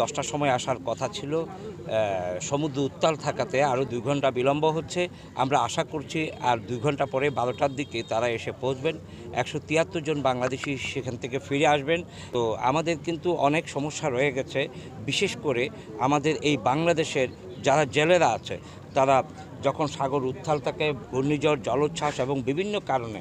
দশটার সময় আসার কথা ছিল। সমুদ্র উত্তাল থাকাতে আরও দুই ঘণ্টা বিলম্ব হচ্ছে। আমরা আশা করছি আর দুই ঘণ্টা পরে বারোটার দিকে তারা এসে পৌঁছবেন। একশো তিয়াত্তর জন বাংলাদেশি সেখান থেকে ফিরে আসবেন। তো আমাদের কিন্তু অনেক সমস্যা রয়ে গেছে। বিশেষ করে আমাদের এই বাংলাদেশের যারা জেলেরা আছে, তারা যখন সাগর উত্তাল থাকে, ঘূর্ণিঝড়, জলোচ্ছ্বাস এবং বিভিন্ন কারণে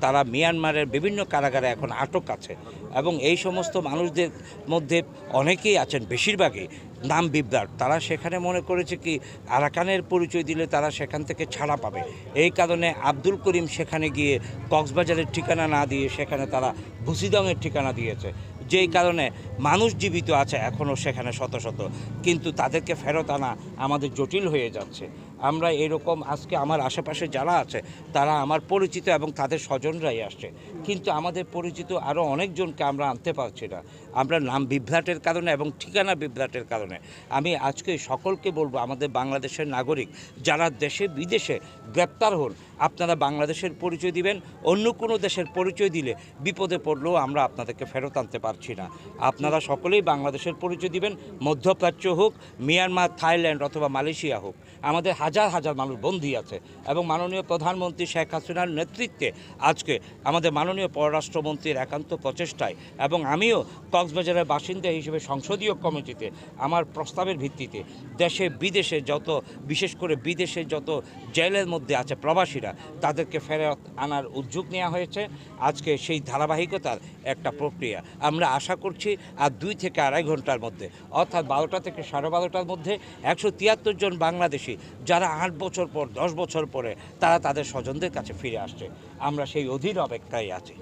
তারা মিয়ানমারের বিভিন্ন কারাগারে এখন আটক আছে। এবং এই সমস্ত মানুষদের মধ্যে অনেকেই আছেন, বেশিরভাগই নাম বিভ্রাট। তারা সেখানে মনে করেছে কি, আরাকানের পরিচয় দিলে তারা সেখান থেকে ছাড়া পাবে। এই কারণে আব্দুল করিম সেখানে গিয়ে কক্সবাজারের ঠিকানা না দিয়ে সেখানে তারা ভুসিদংয়ের ঠিকানা দিয়েছে। যেই কারণে মানুষ জীবিত আছে এখনও সেখানে শত শত। কিন্তু তাদেরকে ফেরত আনা আমাদের জটিল হয়ে যাচ্ছে। আমরা এরকম আজকে আমার আশেপাশে যারা আছে, তারা আমার পরিচিত এবং তাদের স্বজনরাই আসছে। কিন্তু আমাদের পরিচিত আরও অনেকজনকে আমরা আনতে পারছি না। আমরা নাম বিভ্রাটের কারণে এবং ঠিকানা বিভ্রাটের কারণে। আমি আজকে সকলকে বলব, আমাদের বাংলাদেশের নাগরিক, যারা দেশে বিদেশে গ্রেপ্তার হন, আপনারা বাংলাদেশের পরিচয় দিবেন, অন্য কোনো দেশের পরিচয় দিলে বিপদে পড়লেও আমরা আপনাদেরকে ফেরত আনতে পারছি না। আপনারা সকলেই বাংলাদেশের পরিচয় দিবেন, মধ্যপ্রাচ্য হোক, মিয়ানমার, থাইল্যান্ড অথবা মালয়েশিয়া হোক। আমাদের হাজার হাজার হাজার মানুষ বন্দী আছে এবং মাননীয় প্রধানমন্ত্রী শেখ হাসিনার নেতৃত্বে আজকে আমাদের মাননীয় পররাষ্ট্রমন্ত্রীর একান্ত প্রচেষ্টায় এবং আমিও কক্সবাজারের বাসিন্দা হিসেবে সংসদীয় কমিটিতে আমার প্রস্তাবের ভিত্তিতে দেশে, বিদেশে যত, বিশেষ করে বিদেশে যত জেলের মধ্যে আছে প্রবাসীরা, তাদেরকে ফেরত আনার উদ্যোগ নেওয়া হয়েছে। আজকে সেই ধারাবাহিকতার একটা প্রক্রিয়া। আমরা আশা করছি আর দুই থেকে আড়াই ঘণ্টার মধ্যে, অর্থাৎ বারোটা থেকে সাড়ে বারোটার মধ্যে একশো তিয়াত্তর জন বাংলাদেশি যারা আট বছর পর, দশ বছর পরে, তারা তাদের স্বজনদের কাছে ফিরে আসছে। আমরা সেই অধীর অপেক্ষায় আছি।